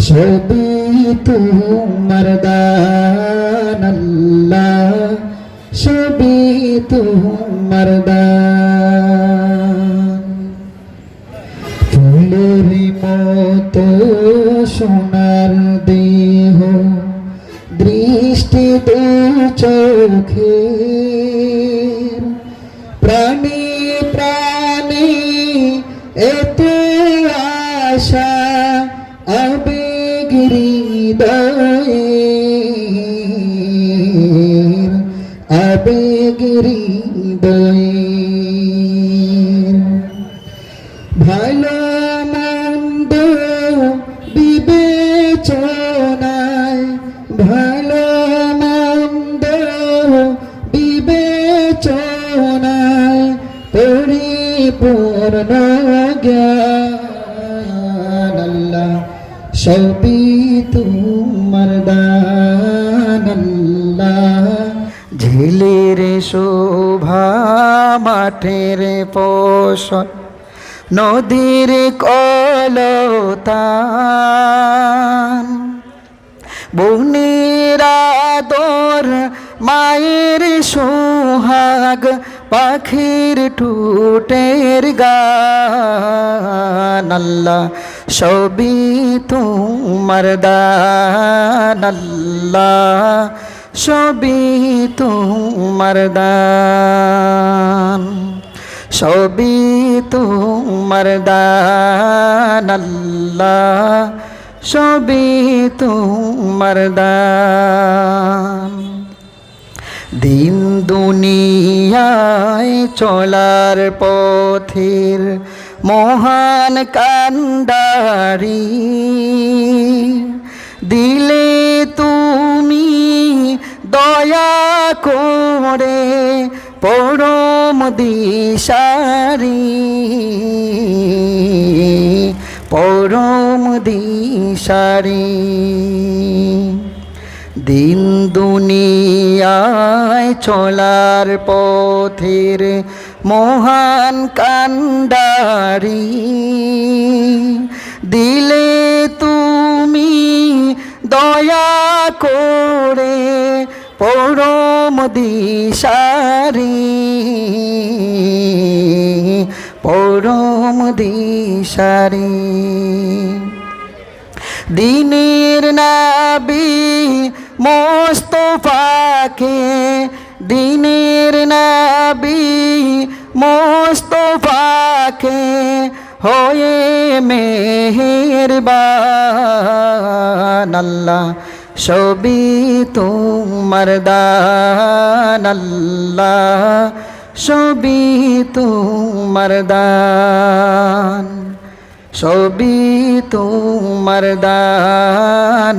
সবই তোমার দান আল্লাহ সবই তোমার দান ফুলের মতো সোনার দেহ দৃষ্টি দু চোখে প্রাণী প্রাণী এত আশা আবেগ হৃদয়ে আবেগ হৃদয়ে ভালো মন্দ বিবেচনায় ভালো মন্দ বিবেচনায় পরিপূর্ণ জ্ঞান। সবই তোমার দান আল্লাহ ঝিলির শোভা মাঠের পোষণ নদীর কলতান। বনের আদর মায়ের সোহাগ পাখির টুটের গান, আল্লাহ সবই তোমার দান, আল্লাহ সবই তোমার দান, সবই তোমার দান, আল্লাহ সবই তোমার দান। দিন দুনিয়ায় চলার পথের মহান কান্ডারি। দিলে তুমি দয়া করে পরম দিশারি। পরম দিশারি। দুনিয়ায় চলার পথের মহান কান্ডারি। দিলে তুমি দয়া করে পরম দিশারি। পরম দিশারি। দিনের নাবি মোস্তফাকে দিনের নাবি মোস্তফাকে হয়ে মেহেরবান আল্লাহ সবই তোমার দান সবই তোমার দান, সবই তোমার দান